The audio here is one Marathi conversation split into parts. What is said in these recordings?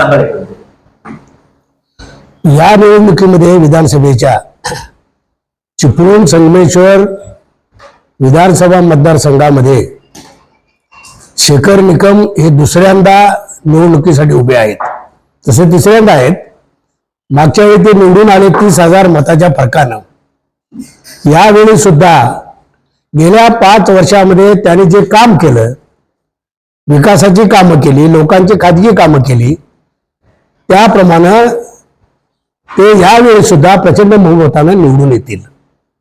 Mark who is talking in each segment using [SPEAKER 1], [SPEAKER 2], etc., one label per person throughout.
[SPEAKER 1] सांगाल
[SPEAKER 2] या निवडणुकीमध्ये विधानसभेच्या चिपळूण संगमेश्वर विधानसभा मतदारसंघामध्ये शेखर निकम हे दुसऱ्यांदा निवडणुकीसाठी उभे आहेत. तसे तिसऱ्यांदा आहेत. मागच्या वेळी ते निवडून आले तीस हजार मताच्या फरकानं. यावेळी सुद्धा गेल्या पाच वर्षामध्ये त्यांनी जे काम केलं विकासाची कामं केली लोकांची खाजगी कामं केली त्याप्रमाणे ते यावेळी सुद्धा प्रचंड बहुमतानं निवडून येतील.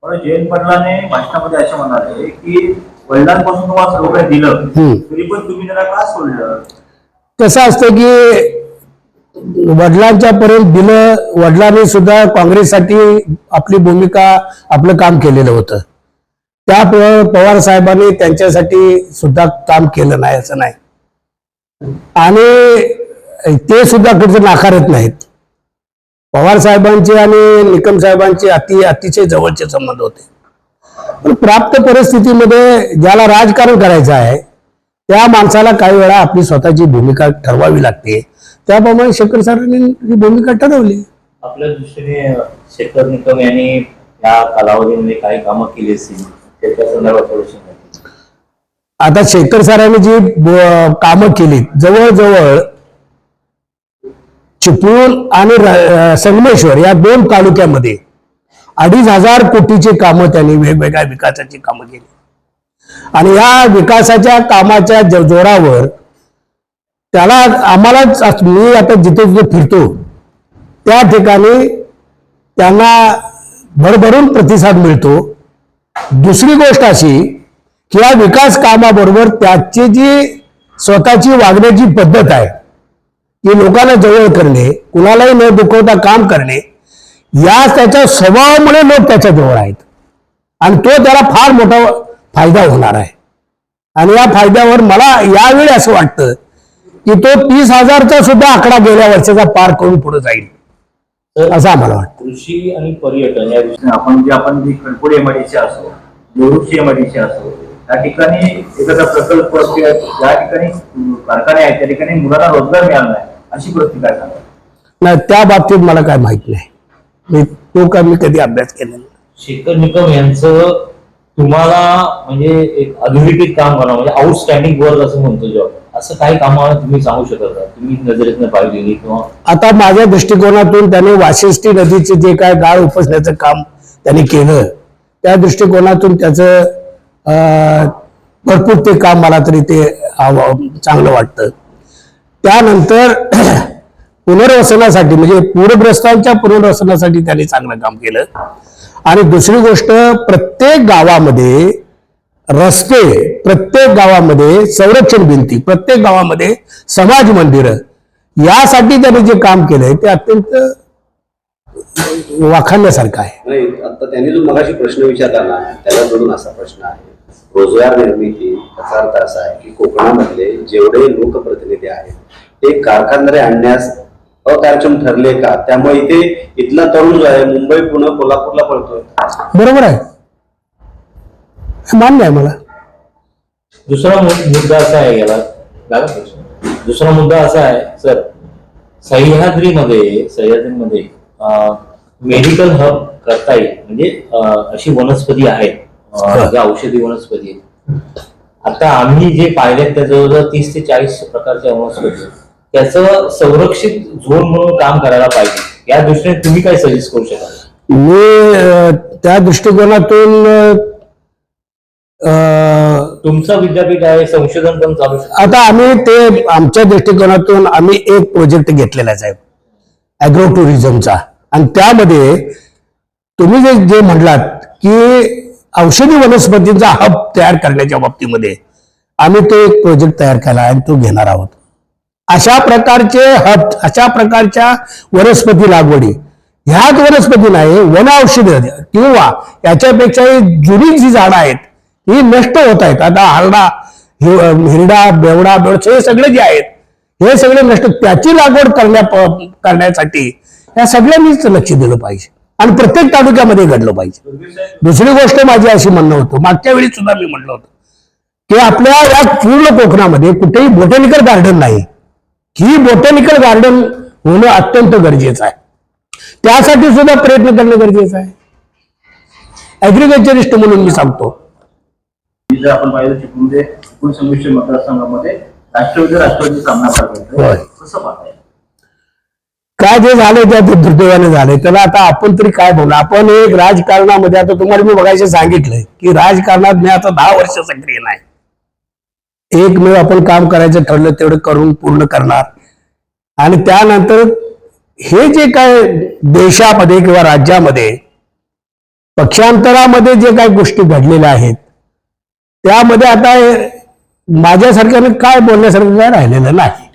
[SPEAKER 1] पण जयंत पाटलाने भाषणामध्ये असे म्हणाले की वडिलांपासून तुम्हाला सर्व काही दिलं. तरी पण तुम्ही त्याला का सोडलं?
[SPEAKER 2] कसं असतं की वडिलांच्या पर्यंत दिलं वडिलांनी सुद्धा काँग्रेससाठी आपली भूमिका आपलं काम केलेलं होतं. त्या पवार साहेबांनी त्यांच्यासाठी सुद्धा काम केलं नाही असं नाही. आणि ते सुद्धा कुठे नाकारत नाहीत. पवार साहेबांचे आणि निकम साहेबांचे अति अतिशय जवळचे संबंध होते. पण प्राप्त परिस्थितीमध्ये ज्याला राजकारण करायचं आहे त्या माणसाला काही वेळा आपली स्वतःची भूमिका ठरवावी लागते. त्याप्रमाणे शेखर सरांनी ही भूमिका ठरवली.
[SPEAKER 3] आपल्या दृष्टीने शेखर निकम यांनी या कालावधीमध्ये काही कामं केली असतील.
[SPEAKER 2] आता शेखर सरांनी जी कामं केली जवळजवळ चिपळूण आणि संगमेश्वर या दोन तालुक्यामध्ये अडीच हजार कोटीची कामं त्यांनी वेगवेगळ्या विकासाची कामं केली. आणि या विकासाच्या कामाच्या ज- जोरावर त्याला आम्हालाच मी आता जिथे जिथे फिरतो त्या ठिकाणी त्यांना भरभरून प्रतिसाद मिळतो. दुसरी गोष्ट अशी की या विकास कामाबरोबर त्याची जी स्वतःची वागण्याची पद्धत आहे की लोकांना जवळ करणे कुणालाही न दुखवता काम करणे या त्याच्या स्वभावामुळे लोक त्याच्याजवळ आहेत. आणि तो त्याला फार मोठा फायदा होणार आहे. आणि या फायद्यावर मला यावेळी असं वाटतं की तो तीस हजारचा सुद्धा आकडा गेल्या वर्षाचा पार करून पुढे जाईल. असं आम्हाला वाटतं.
[SPEAKER 3] कृषी आणि पर्यटन या विषयी
[SPEAKER 1] आपण जे आपण जी खडकोड एमआयडीसी असो देवरुखची एमआयडीसी असो त्या ठिकाणी एखादा प्रकल्प ज्या ठिकाणी कारखाने आहेत त्या ठिकाणी मुलांना रोजगार मिळाला नाही. अशी परिस्थिती काय सांगा?
[SPEAKER 2] नाही त्या बाबतीत मला काय माहीत नाही. मी तो काय मी कधी अभ्यास केला नाही.
[SPEAKER 3] शेखर निकम यांचं तुम्हाला म्हणजे एक अधोरेखित काम करणं म्हणजे आउटस्टँडिंग वर्क असं म्हणतो जॉब असं काही कामं तुम्ही सांगू शकता का तुम्ही नजरेतनं पाहिलेली किंवा
[SPEAKER 2] आता माझ्या दृष्टिकोनातून त्याने वाशिष्ठी नदीचे जे काय गाळ उपसण्याचं काम त्यांनी केलं. त्या दृष्टिकोनातून त्याचं अं, भरपूर ते काम मला तरी ते आव- चांगलं वाटतं. त्यानंतर पुनर्वसनासाठी म्हणजे पूरग्रस्तांच्या पुनर्वसनासाठी त्यांनी चांगलं काम केलं. आणि दुसरी गोष्ट प्रत्येक गावामध्ये रस्ते प्रत्येक गावामध्ये संरक्षण भिंती प्रत्येक गावामध्ये समाज मंदिरं यासाठी त्यांनी जे काम केलंय ते अत्यंत वाखाणण्यासारखं आहे.
[SPEAKER 4] नाही आता त्यांनी जो मगाशी प्रश्न विचारताना त्याला जोडून असा प्रश्न आहे. रोजगार निर्मिती याचा अर्थ असा आहे की कोकणामधले जेवढे लोकप्रतिनिधी आहेत ते कारखानदारे आणण्यास अकार्यक्षम ठरले का? त्यामुळे इथे इथला तरुण जो आहे मुंबई पुणे कोल्हापूरला पळतोय.
[SPEAKER 2] बरोबर आहे. हे मान्य आहे मला.
[SPEAKER 3] दुसरा मुद्दा असा आहे याला. दुसरा मुद्दा असा आहे सर सह्याद्रीमध्ये सह्याद्रीमध्ये मेडिकल हब करता येईल. म्हणजे अशी वनस्पती आहे ज्या औषधी वनस्पती आहेत. आता आम्ही जे पाहिलेत त्या जवळजवळ तीस ते चाळीस प्रकारच्या वनस्पती. त्याचं संरक्षित झोन म्हणून काम करायला पाहिजे. या दृष्टीने तुम्ही काय सजेस्ट करू शकाल?
[SPEAKER 2] मी त्या दृष्टिकोनातून
[SPEAKER 3] तुमचं विद्यापीठ आहे संशोधन पण चालू
[SPEAKER 2] आता आम्ही ते आमच्या दृष्टिकोनातून आम्ही एक प्रोजेक्ट घेतलेला आहे साहेब. अॅग्रो टुरिझमचा आणि त्यामध्ये तुम्ही जे जे म्हणलात की औषधी वनस्पतींचा हब तयार करण्याच्या बाबतीमध्ये आम्ही तो एक प्रोजेक्ट तयार केला आणि तो घेणार आहोत. अशा प्रकारचे हत अशा प्रकारच्या वनस्पती लागवडी. ह्याच वनस्पती नाही वन औषध किंवा याच्यापेक्षाही जुनी जी झाडं आहेत ही नष्ट होत आहेत. आता हरडा हि- हिरडा बेवडा बेवड हे सगळे जे आहेत हे सगळे नष्ट त्याची लागवड करण्या करण्यासाठी या सगळ्यांनीच लक्ष दिलं पाहिजे. आणि प्रत्येक तालुक्यामध्ये घडलं पाहिजे. दुसरी गोष्ट माझी अशी म्हणणं होतं मागच्या वेळी सुद्धा मी म्हणलं होतं की आपल्या या पूर्ण कोकणामध्ये कुठेही बोटॅनिकल गार्डन नाही. ही बोटॅनिकल गार्डन होणं अत्यंत गरजेचं आहे. त्यासाठी सुद्धा प्रयत्न करणं गरजेचं आहे. ऍग्रिकल्चरिस्ट म्हणून मी सांगतो.
[SPEAKER 1] आपण पाहिलं चिपळूणचे मतदारसंघामध्ये राष्ट्रवादी राष्ट्रवादी सामना
[SPEAKER 2] काय जे झाले त्या ते दुर्दैवाने झाले त्याला आता आपण तरी काय बोलू? आपण एक राजकारणामध्ये आता तुम्हाला मी बघायचं सांगितलंय की राजकारणात मी आता दहा वर्ष सक्रिय नाही. एक मी आपण काम करायचं ठरलं तेवढं करून पूर्ण करणार. आणि त्यानंतर हे जे काय देशामध्ये किंवा राज्यामध्ये पक्षांतरामध्ये जे काही गोष्टी घडलेल्या आहेत त्यामध्ये आता माझ्यासारख्यानं काय बोलण्यासारखं काय राहिलेलं नाही.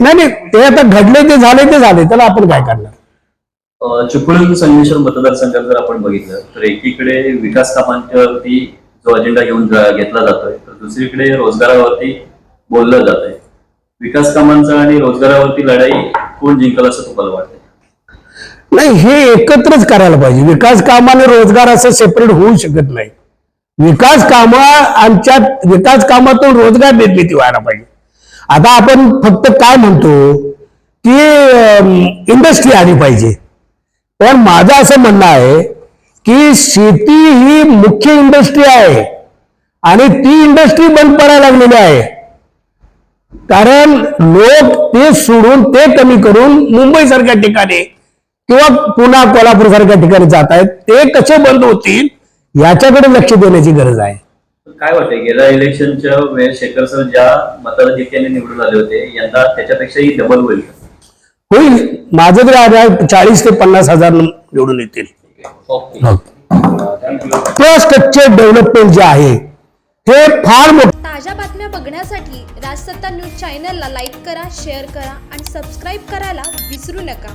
[SPEAKER 2] नाही नाही ते आता घडले ते झाले ते झाले त्याला आपण काय करणार?
[SPEAKER 5] चिपळूण संगमेश्वर मतदारसंघात जर आपण बघितलं तर एकीकडे विकास कामांच्यावरती जो अजेंडा घेऊन घेतला जातोय तर दुसरीकडे रोजगारावरती बोललं जात आहे विकास कामांचा आणि रोजगारावरती लढाई कोण जिंकल असं तुम्हाला वाटतंय?
[SPEAKER 2] नाही हे एकत्रच करायला पाहिजे. विकास काम आणि रोजगार असं सेपरेट होऊ शकत नाही. विकास काम आमच्या विकास कामातून रोजगार निर्मिती व्हायला पाहिजे. आता आपण फक्त काय म्हणतो की इंडस्ट्री आली पाहिजे. पण माझं असं म्हणणं आहे की शेती ही मुख्य इंडस्ट्री आहे आणि ती इंडस्ट्री बंद पडायला लागलेली आहे. कारण लोक ते सोडून ते कमी करून मुंबई सारख्या ठिकाणी किंवा पुन्हा कोल्हापूर सारख्या ठिकाणी जात आहेत. ते कसे बंद होतील याच्याकडे लक्ष देण्याची गरज आहे.
[SPEAKER 5] काय वाटतंय? गेल्या इलेक्शनच्या वेळेस शेखर सर ज्या मताधिक्याने निवडून आले होते यंदा त्याच्यापेक्षाही डबल होईल
[SPEAKER 2] होईल. माझं तरी चाळीस ते पन्नास हजार निवडून येतील. डेव्हलपमेंट जे आहे हे फार मोठं
[SPEAKER 6] ताज्या बातम्या बघण्यासाठी राजसत्ता न्यूज चॅनलला लाईक करा शेअर करा आणि सबस्क्राईब करायला विसरू नका.